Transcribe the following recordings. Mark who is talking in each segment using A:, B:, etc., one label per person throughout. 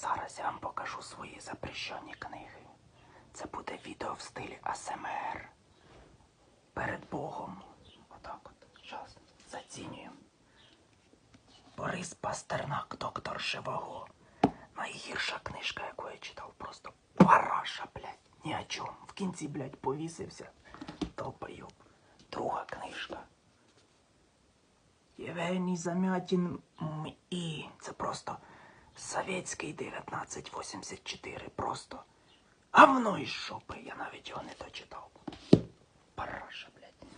A: Зараз я вам покажу свої запрещені книги. Це буде відео в стилі АСМР. Перед Богом. Отак от. Зараз зацінюємо. Борис Пастернак, доктор Живого. Найгірша книжка, яку я читав, просто параша, блядь. Ні о чому. В кінці, блядь, повісився. Долбойоб. Друга книжка. Євгеній Замятін і це просто Советський 1984. Просто говно із шопи. Я навіть його не дочитав. Параша, блядь.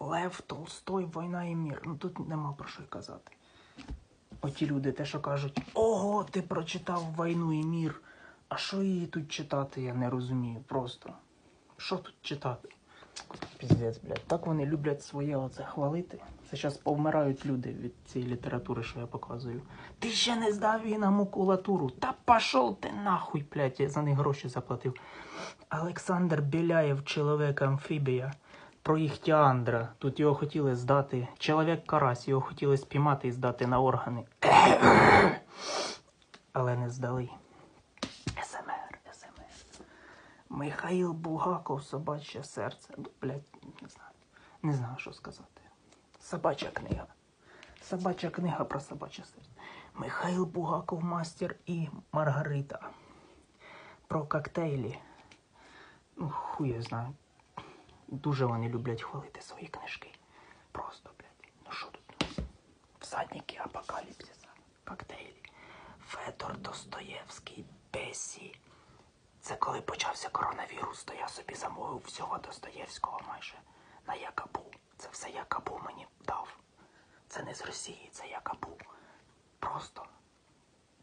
A: Лев Толстой, Війна і мір. Ну тут нема про що й казати. Оті люди те, що кажуть, ого, ти прочитав війну і мір. А що її тут читати, я не розумію. Просто. Що тут читати? Піздець, блядь. Так вони люблять своє оце хвалити. Це зараз повмирають люди від цієї літератури, що я показую. Ти ще не здав її на макулатуру. Та пошов ти нахуй, блядь, я за них гроші заплатив. Олександр Біляєв, чоловік амфібія. Про Іхтіандра. Тут його хотіли здати. Чоловік Карась, його хотіли спіймати і здати на органи. Але не здали. Михаїл Булгаков, собаче серце. Ну, блядь, не знаю. Не знаю, що сказати. Собача книга. Собача книга про собаче серце. Михаїл Булгаков, мастер і Маргарита. Про коктейлі. Ну, хуй я знаю. Дуже вони люблять хвалити свої книжки. Просто, блядь. Ну що тут? Всадники апокаліпсиса. Коктейлі. Федор Достоєвський. Це коли почався коронавірус, то я собі замовив всього Достоєвського майже на Якабу. Це все Якабу мені дав. Це не з Росії, це Якабу. Просто.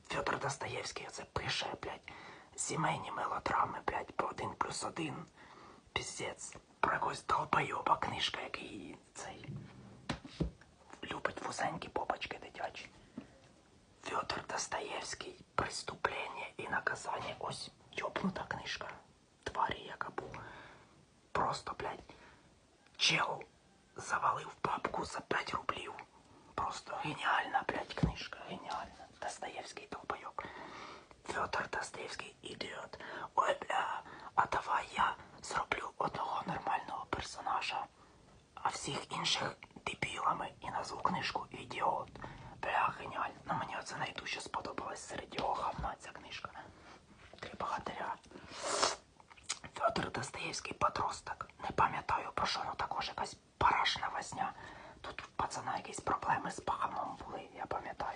A: Федор Достоєвський оце пише, блядь, сімейні мелодрами, блядь, по один плюс один. Піздець. Про якогось долбойоба книжка, який цей любить вузенькі попочки дитячі. Федор Достоєвський Преступлення і наказання. Ось йобнута книжка. Тварі яка був. Просто, блядь, чел завалив папку за 5 рублів. Просто геніальна, блядь, книжка. Геніальна. Достоєвський долбойок. Федор Достоєвський ідіот. Ой, бля, а давай я зроблю одного нормального персонажа, а всіх інших дебілами і назву книжку Ідіот. Бля, геніально. Ну мені оце найдужче сподобалось серед його гавна ця книжка. Богатиря. Федор Достоєвський подросток. Не пам'ятаю про що, ну також якась парашна возня. Тут у пацана якісь проблеми з паханом були, я пам'ятаю.